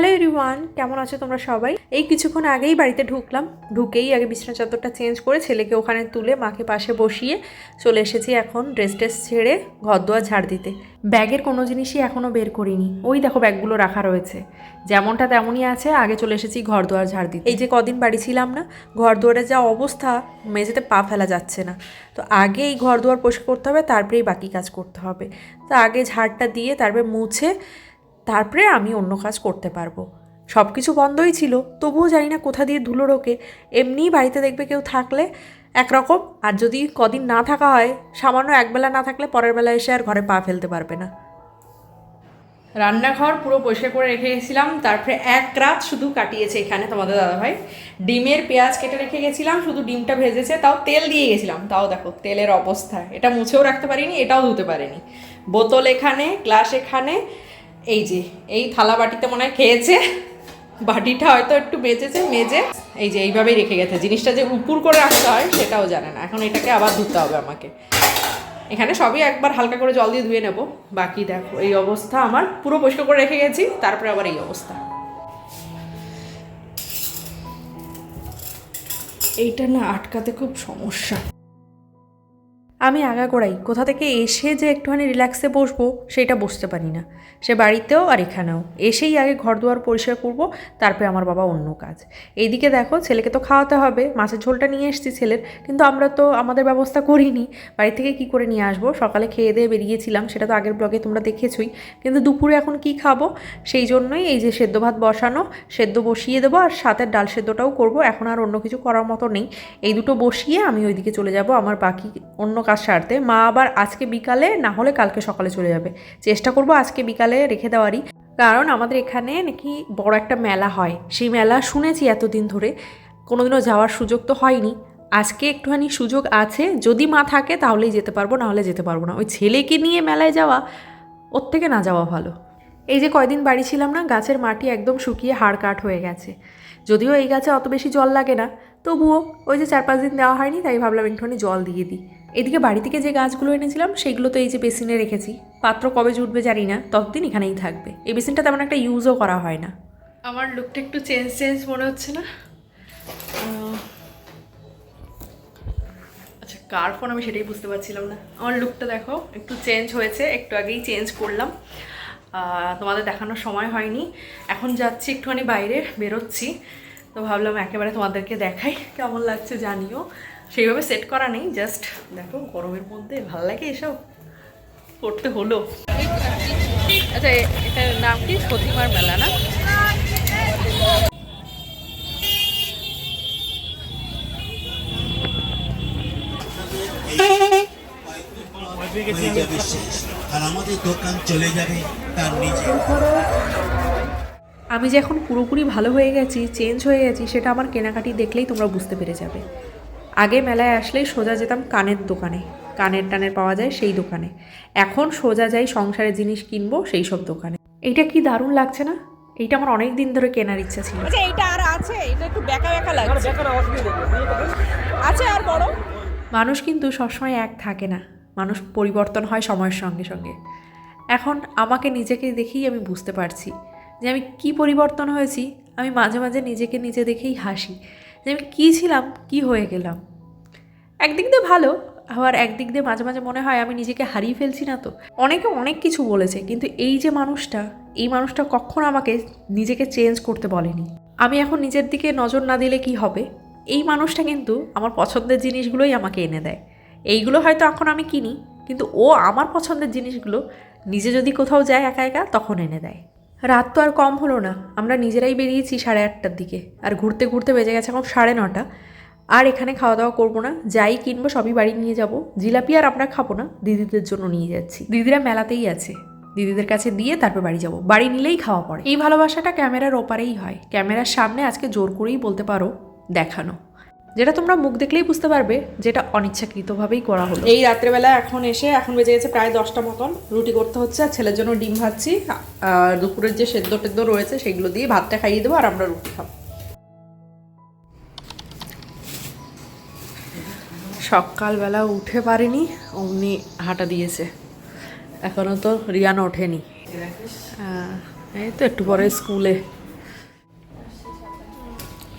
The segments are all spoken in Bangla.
হ্যালো এভরিওয়ান, কেমন আছো তোমরা সবাই? এই কিছুক্ষণ আগেই বাড়িতে ঢুকলাম। ঢুকেই আগে বিছানা চাদরটা চেঞ্জ করে ছেলেকে ওখানে তুলে মাকে পাশে বসিয়ে চলে এসেছি এখন ড্রেস ট্রেস ছেড়ে ঘর দোয়ার ঝাড় দিতে। ব্যাগের কোনো জিনিসই এখনও বের করিনি। ওই দেখো ব্যাগগুলো রাখা রয়েছে। যেমনটা তেমনই আছে, আগে চলে এসেছি ঘর দোয়ার ঝাড় দিতে। এই যে কদিন বাড়ি ছিলাম না ঘর দুয়ারের যা অবস্থা, মেঝেতে পা ফেলা যাচ্ছে না। তো আগে এই ঘর দুয়ার পরিষ্কার করতে হবে, তারপরেই বাকি কাজ করতে হবে। তো আগে ঝাড়টা দিয়ে তারপরে মুছে তারপরে আমি অন্য কাজ করতে পারব। সব কিছু বন্ধই ছিল, তবুও জানি না কোথা দিয়ে ধুলো ঢোকে এমনিই বাড়িতে দেখবে কেউ থাকলে একরকম, আর যদি কদিন না থাকা হয়, সামান্য একবেলা না থাকলে পরের বেলা এসে আর ঘরে পা ফেলতে পারবে না। রান্নাঘর পুরো পরিষ্কার করে রেখে গেছিলাম, তারপরে এক রাত শুধু কাটিয়েছে এখানে তোমাদের দাদাভাই। ডিমের পেঁয়াজ কেটে রেখে গেছিলাম, শুধু ডিমটা ভেজেছে, তাও তেল দিয়ে গেছিলাম। তাও দেখো, তেলের অবস্থা। এটা মুছেও রাখতে পারিনি, এটাও ধুতে পারিনি। বোতল এখানে, গ্লাস এখানে এই যে, এই থালা বাটিতে মনে হয় খেয়েছে। বাটিটা হয়তো একটু বেঁচেছে, মেজে। এই যে, এইভাবেই রেখে গেছে। জিনিসটা যে উপুর করে রাখতে হয়, সেটাও জানে না। এখন এটাকে আবার ধুতে হবে আমাকে। এখানে সবই একবার হালকা করে জল দিয়ে ধুয়ে নেব। বাকি দেখো, এই অবস্থা আমার। পুরো পরিষ্কার করে রেখে গেছি, তারপরে আবার এই অবস্থা। এইটা না আটকাতে খুব সমস্যা। আমি আগাগোড়াই কোথা থেকে এসে যে একটুখানি রিল্যাক্সে বসবো, সেটা বসতে পারি না। সে বাড়িতেও আর এখানেও। এসেই আগে ঘর দুয়ার পরিষ্কার করব, তারপরে আমার বাবা অন্য কাজ। এইদিকে দেখো, ছেলেকে তো খাওয়াতে হবে, মাছের ঝোলটা নিয়ে এসেছি ছেলের, কিন্তু আমরা তো আমাদের ব্যবস্থা করিনি। বাড়ি থেকে কি করে নিয়ে আসব? সকালে খেয়ে দিয়ে বেরিয়েছিলাম, সেটা তো আগের ব্লগে তোমরা দেখেছই। কিন্তু দুপুরে এখন কি খাব? সেই জন্যই এই যে সেদ্ধ ভাত বসানো, সেদ্ধ বসিয়ে দেবো, আর সাথে ডাল সেদ্ধটাও করব। এখন আর অন্য কিছু করার মতো নেই। এই দুটো বসিয়ে আমি ওইদিকে চলে যাব, আমার বাকি অন্য কাজ সারতে, মা আবার আজকে বিকালে, না হলে কালকে সকালে চলে যাবে। চেষ্টা করব আজকে বিকালে রেখে দেওয়ারই। কারণ আমাদের এখানে নাকি বড় একটা মেলা হয়। সেই মেলা শুনেছি এতদিন ধরে। কোনোদিনও যাওয়ার সুযোগ তো হয়নি। আজকে একটুখানি সুযোগ আছে। যদি মা থাকে তাহলেই যেতে পারব, না হলে যেতে পারব না। ওই ছেলেকে নিয়ে মেলায় যাওয়া, ওর থেকে না যাওয়া ভালো। এই যে কয়দিন বাড়ি ছিলাম না, গাছের মাটি একদম শুকিয়ে হাড় কাঠ হয়ে গেছে। যদিও এই গাছে অত বেশি জল লাগে না, তবুও ওই যে চার পাঁচ দিন দেওয়া হয়নি, তাই ভাবলাম একটুখানি জল দিয়ে দিই। এদিকে বাড়ি থেকে যে গাছগুলো এনেছিলাম সেগুলো তো এই যে বেসিনে রেখেছি। পাত্র কবে জুটবে জানি না, ততদিন এখানেই থাকবে। এই বেসিনটা তেমন একটা ইউজও করা হয় না। আমার লুকটা একটু চেঞ্জ চেঞ্জ মনে হচ্ছে না। আচ্ছা কার ফোন আমি সেটাই বুঝতে পারছিলাম না। আমার লুকটা দেখো, একটু চেঞ্জ হয়েছে, একটু আগেই চেঞ্জ করলাম। তোমাদের দেখানোর সময় হয়নি। এখন যাচ্ছি একটুখানি বাইরে, বেরোচ্ছি। তো ভাবলাম একেবারে তোমাদেরকে দেখাই, কেমন লাগছে জানিও। সেইভাবে সেট করা নেই জাস্ট দেখো গরমের মধ্যে ভালো লাগে এসব? করতে হলো। আচ্ছা এটার নাম কি? সতীমার মেলা, না? আমি যে এখন পুরোপুরি ভালো হয়ে গেছি চেঞ্জ হয়ে গেছি, সেটা আমার কেনাকাটি দেখলেই তোমরা বুঝতে পেরে যাবে। আগে মেলায় আসলেই সোজা যেতাম কানের দোকানে। কানের টানের পাওয়া যায় সেই দোকানে। এখন সোজা যাই সংসারের জিনিস কিনবো সেই সব দোকানে। এইটা কি দারুণ লাগছে না? এইটা আমার অনেক দিন ধরে কেনার ইচ্ছা ছিল। আচ্ছা এইটা আর আছে? এটা একটু বেকা বেকা লাগছে। আছে আর বড়? মানুষ কিন্তু সবসময় এক থাকে না। মানুষ পরিবর্তন হয় সময়ের সঙ্গে সঙ্গে। এখন আমাকে নিজেকে দেখেই আমি বুঝতে পারছি যে আমি কি পরিবর্তন হয়েছি। আমি মাঝে মাঝে নিজেকে নিজে দেখেই হাসি। যে আমি কী ছিলাম, কি হয়ে গেলাম। একদিক দিয়ে ভালো, আবার একদিক দিয়ে মাঝে মাঝে মনে হয় আমি নিজেকে হারিয়ে ফেলছি না তো। অনেকে অনেক কিছু বলেছে, কিন্তু এই যে মানুষটা, এই মানুষটা কখনো আমাকে নিজেকে চেঞ্জ করতে বলেনি। আমি এখন নিজের দিকে নজর না দিলে কি হবে? এই মানুষটা কিন্তু আমার পছন্দের জিনিসগুলোই আমাকে এনে দেয়। এইগুলো হয়তো এখন আমি কিনি, কিন্তু ও আমার পছন্দের জিনিসগুলো নিজে যদি কোথাও যায় একা একা, তখন এনে দেয়। রাত তো আর কম হলো না। আমরা নিজেরাই বেরিয়েছি সাড়ে আটটার দিকে। আর ঘুরতে ঘুরতে বেজে গেছে এখন সাড়ে নটা। আর এখানে খাওয়া দাওয়া করব না। যাই কিনবো সবই বাড়ি নিয়ে যাব। জিলাপি আর আমরা খাব না। দিদিদের জন্য নিয়ে যাচ্ছি। দিদিরা মেলাতেই আছে। দিদিদের কাছে দিয়ে তারপর বাড়ি যাব। বাড়ি নিলেই খাওয়া পড়ে। এই ভালোবাসাটা ক্যামেরার ওপারেই হয়। ক্যামেরার সামনে আজকে জোর করেই বলতে পারো, দেখানো। যেটা তোমরা মুখ দেখলেই বুঝতে পারবে যেটা অনিচ্ছাকৃতভাবেই করা হলো। এই রাত্রেবেলা এখন এসে এখন বেজে গেছে প্রায় দশটা মতন। রুটি করতে হচ্ছে আর ছেলের জন্য ডিম ভাজছি। আর দুপুরের যে সেদ্ধ টেদ্ধ রয়েছে সেগুলো দিয়ে ভাতটা খাইয়ে দেবো আর আমরা রুটি খাব। সকালবেলা উঠে পারিনি অমনি হাঁটা দিয়েছে। এখনও তো রিয়ান ওঠেনি। হ্যাঁ, এই তো একটু পরে স্কুলে।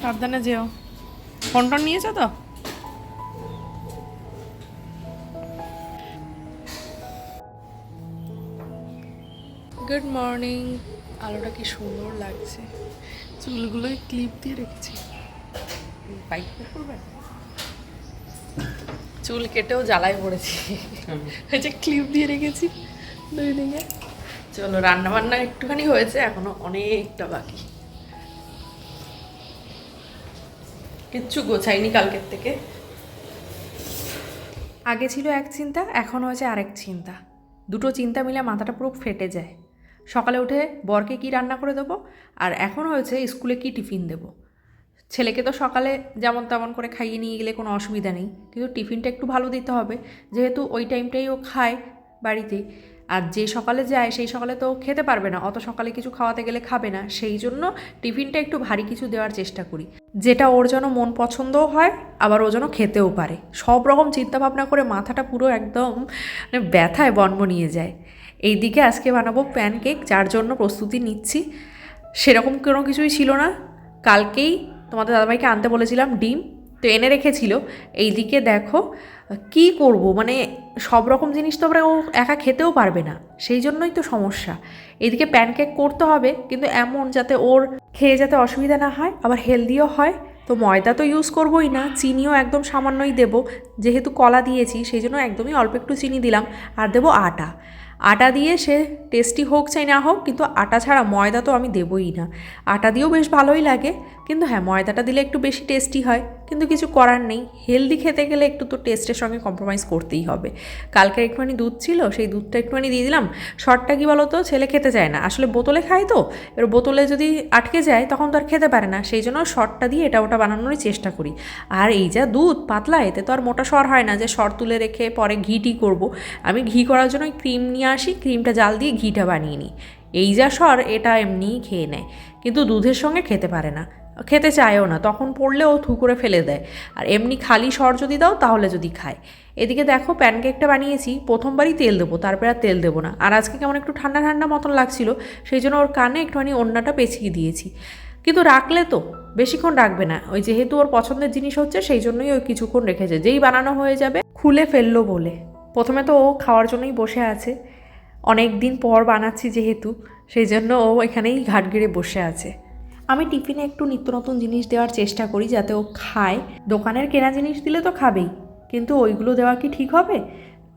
সাবধানে যেও। ফোন টোন নিয়েছো তো? গুড মর্নিং আলোটা কি সুন্দর লাগছে। চুলগুলোই ক্লিপ দিয়ে রেখেছি। বাইক চুল কেটেও জ্বালায় পড়েছি। এই যে ক্লিপ দিয়ে রেখেছি দুই দিকে। চলো রান্না বান্না একটুখানি হয়েছে, এখনও অনেকটা বাকি। কিচ্ছু গোছাইনি কালকের থেকে। আগে ছিল এক চিন্তা, এখন হয়েছে আরেক চিন্তা। দুটো চিন্তা মিলে মাথাটা পুরো ফেটে যায়। সকালে উঠে বরকে কি রান্না করে দেবো, আর এখন হয়েছে স্কুলে কি টিফিন দেবো। ছেলেকে তো সকালে যেমন তেমন করে খাইয়ে নিয়ে গেলে কোনো অসুবিধা নেই, কিন্তু টিফিনটা একটু ভালো দিতে হবে। যেহেতু ওই টাইমটাই ও খায় বাড়িতে আর যে সকালে যায়, সেই সকালে তো খেতে পারবে না। অত সকালে কিছু খাওয়াতে গেলে খাবে না। সেই জন্য টিফিনটা একটু ভারী কিছু দেওয়ার চেষ্টা করি। যেটা ওর যেন মন পছন্দও হয়, আবার ও যেন খেতেও পারে। সব রকম চিন্তাভাবনা করে মাথাটা পুরো একদম মানে ব্যথায় বন্ম নিয়ে যায়। এইদিকে আজকে বানাবো প্যানকেক, যার জন্য প্রস্তুতি নিচ্ছি। সেরকম কোনো কিছুই ছিল না। কালকেই তোমাদের দাদাভাইকে আনতে বলেছিলাম ডিম। তো এনে রেখেছিল, এইদিকে দেখো কি করব? মানে সব রকম জিনিস তো আমরা ও একা খেতেও পারবে না, সেই জন্যই তো সমস্যা। এদিকে প্যানকেক করতে হবে, কিন্তু এমন যাতে ওর খেয়ে যাতে অসুবিধা না হয়, আবার হেলদিও হয়। তো ময়দা তো ইউজ করবোই না, চিনিও একদম সামান্যই দেব। যেহেতু কলা দিয়েছি, সেই জন্য একদমই অল্প একটু চিনি দিলাম। আর দেবো আটা। আটা দিয়ে সে টেস্টি হোক চাই না হোক, কিন্তু আটা ছাড়া ময়দা তো আমি দেবই না। আটা দিয়েও বেশ ভালোই লাগে। কিন্তু হ্যাঁ ময়দাটা দিলে একটু বেশি টেস্টি হয়। কিন্তু কিছু করার নেই। হেলদি খেতে গেলে একটু তো টেস্টের সঙ্গে কম্প্রোমাইজ করতেই হবে। কালকে একটুখানি দুধ ছিল, সেই দুধটা একটুখানি দিয়ে দিলাম। শর্টটা কী বলো তো ছেলে খেতে চায় না। আসলে বোতলে খায় তো। এবার বোতলে যদি আটকে যায়, তখন তো আর খেতে পারে না। সেই জন্য শর্টটা দিয়ে এটা ওটা বানানোরই চেষ্টা করি। আর এই যা দুধ পাতলা, এতে তো আর মোটা সর হয় না। যে সর তুলে রেখে পরে ঘিটি করব। আমি ঘি করার জন্য ক্রিম নিয়ে আসি ক্রিমটা জাল দিয়ে ঘিটা বানিয়ে নিই। এই যা সর, এটা এমনিই খেয়ে নেয়। কিন্তু দুধের সঙ্গে খেতে পারে না। খেতে চায়ও না, তখন পড়লে ও থু করে ফেলে দেয়। আর এমনি খালি সর যদি দাও, তাহলে যদি খায়। এদিকে দেখো প্যানকেকটা বানিয়েছি, প্রথমবারই তেল দেবো, তারপরে আর তেল দেবো না। আর আজকে কেমন একটু ঠান্ডা ঠান্ডা মতন লাগছিল, সেই জন্য ওর কানে একটুখানি অন্যটা পেঁচিয়ে দিয়েছি। কিন্তু রাখলে তো, বেশিক্ষণ রাখবে না। ওই যেহেতু ওর পছন্দের জিনিস হচ্ছে, সেই জন্যই ওই কিছুক্ষণ রেখেছে। যেই বানানো হয়ে যাবে, খুলে ফেলল বলে। প্রথমে তো ও খাওয়ার জন্যই বসে আছে। অনেক দিন পর বানাচ্ছি যেহেতু, সেই জন্য ও এখানেই ঘাট গেড়ে বসে আছে। আমি টিফিনে একটু নিত্য নতুন জিনিস দেওয়ার চেষ্টা করি যাতে ও খায়। দোকানের কেনা জিনিস দিলে তো খাবেই, কিন্তু ওইগুলো দেওয়া কি ঠিক হবে?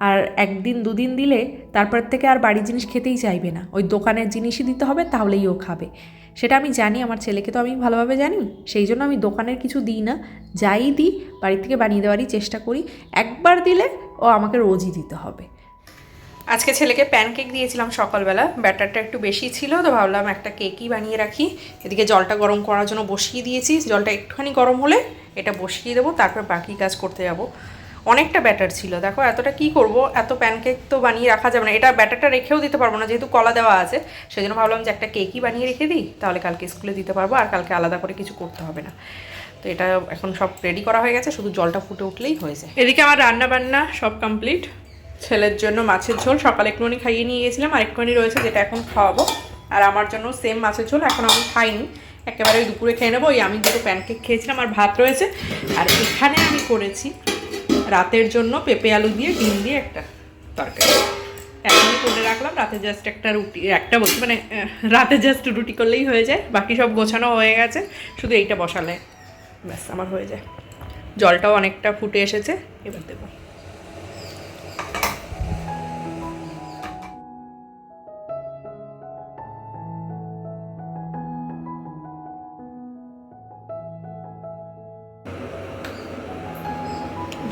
আর একদিন দুদিন দিলে তারপর থেকে আর বাড়ির জিনিস খেতেই চাইবে না। ওই দোকানের জিনিসই দিতে হবে, তাহলেই ও খাবে। সেটা আমি জানি, আমার ছেলেকে তো আমি ভালোভাবে জানি, সেই জন্য আমি দোকানের কিছু দিই না। যাই দিই বাড়ি থেকে বানিয়ে দেওয়ারই চেষ্টা করি। একবার দিলে ও আমাকে রোজই দিতে হবে। আজকে ছেলেকে প্যানকেক দিয়েছিলাম সকালবেলা। ব্যাটারটা একটু বেশি ছিল, তো ভাবলাম একটা কেকই বানিয়ে রাখি। এদিকে জলটা গরম করার জন্য বসিয়ে দিয়েছি। জলটা একটুখানি গরম হলে এটা বসিয়ে দেবো, তারপর বাকি কাজ করতে যাব। অনেকটা ব্যাটার ছিল। দেখো, এতটা কি করব? এত প্যানকেক তো বানিয়ে রাখা যাবে না। এটা ব্যাটারটা রেখেও দিতে পারব না, যেহেতু কলা দেওয়া আছে। সেই জন্য ভাবলাম যে একটা কেকই বানিয়ে রেখে দিই, তাহলে কালকে স্কুলে দিতে পারব আর কালকে আলাদা করে কিছু করতে হবে না। তো এটা এখন সব রেডি করা হয়ে গেছে, শুধু জলটা ফুটে উঠলেই হয়ে যায়। এদিকে আমার রান্না বান্না সব কমপ্লিট ছেলের জন্য মাছের ঝোল। সকালে একটুখানি খাইয়ে নিয়ে গেছিলাম। আর একটুখানি রয়েছে যেটা এখন খাওয়াবো। আর আমার জন্য সেম মাছের ঝোল, এখন আমি খাইনি। একেবারে দুপুরে খেয়ে নেব। ওই আমি দুটো প্যানকেক খেয়েছিলাম, আর ভাত রয়েছে। আর এখানে আমি করেছি রাতের জন্য পেঁপে আলু দিয়ে, ডিম দিয়ে একটা তরকারি। এখনই করে রাখলাম। রাতে জাস্ট একটা রুটি, একটা বলছি মানে রাতে জাস্ট রুটি করলেই হয়ে যায়। বাকি সব গোছানো হয়ে গেছে। শুধু এইটা বসালে ব্যাস, আমার হয়ে যায়। জলটাও অনেকটা ফুটে এসেছে। এবার দেবো।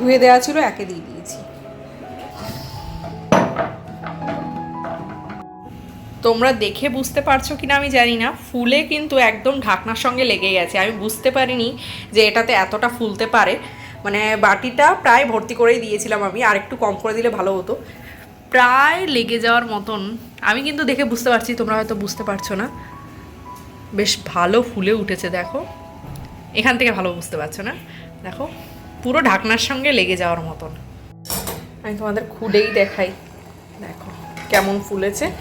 ধুয়ে দেওয়া ছিল, একে দিয়ে দিয়েছি। তোমরা দেখে বুঝতে পারছ কিনা আমি জানি না। ফুলে কিন্তু একদম ঢাকনার সঙ্গে লেগে গেছে। আমি বুঝতে পারিনি যে এটাতে এতটা ফুলতে পারে। মানে বাটিটা প্রায় ভর্তি করেই দিয়েছিলাম আমি। আর একটু কম করে দিলে ভালো হতো। প্রায় লেগে যাওয়ার মতন। আমি কিন্তু দেখে বুঝতে পারছি, তোমরা হয়তো বুঝতে পারছ না। বেশ ভালো ফুলে উঠেছে, দেখো। এখান থেকে ভালো বুঝতে পারছ না? দেখো। পুরো ঢাকনার সঙ্গে লেগে যাওয়ার মতন। আমি তোমাদের খুলেই দেখাই। দেখো, কেমন ফুলেছে।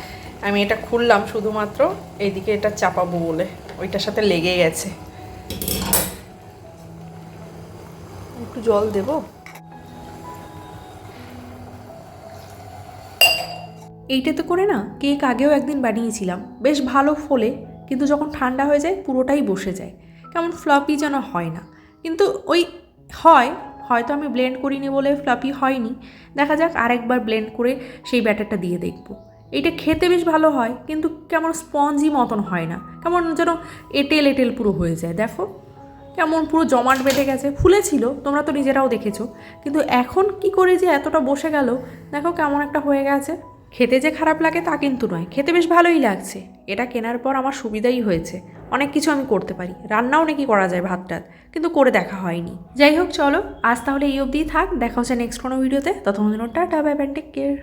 আমি এটা খুললাম শুধুমাত্র, এইদিকে এটা চাপাবো বলে। ওইটার সাথে লেগে গেছে। একটু জল দেব? এইটাতে করে না, কেক আগেও একদিন বানিয়েছিলাম। বেশ ভালো ফোলে, কিন্তু যখন ঠান্ডা হয়ে যায় পুরোটাই বসে যায়। কেমন ফ্লপি যেন হয় না। কিন্তু ওই হয়, হয়তো আমি ব্লেন্ড করিনি বলে ফ্লপি হয়নি। দেখা যাক আরেকবার ব্লেন্ড করে সেই ব্যাটারটা দিয়ে দেখব। এইটা খেতে বেশ ভালো হয়, কিন্তু কেমন স্পঞ্জি মতন হয় না। কেমন যেন এটেল এটেল পুরো হয়ে যায়। দেখো, কেমন পুরো জমাট বেঁধে গেছে। ফুলেছিল, তোমরা তো নিজেরাও দেখেছ। কিন্তু এখন কি করে যে এতটা বসে গেল, দেখো কেমন একটা হয়ে গেছে। খেতে যে খারাপ লাগে তা কিন্তু নয়, খেতে বেশ ভালোই লাগছে। এটা কেনার পর আমার সুবিধাই হয়েছে। অনেক কিছু আমি করতে পারি। রান্নাও নাকি করা যায় ভাত টাত কিন্তু করে দেখা হয়নি। যাই হোক, চলো, আজ তাহলে এই অবধিই থাক, দেখা হচ্ছে নেক্সট কোনো ভিডিওতে ততক্ষণ জন্য tata bye bye take care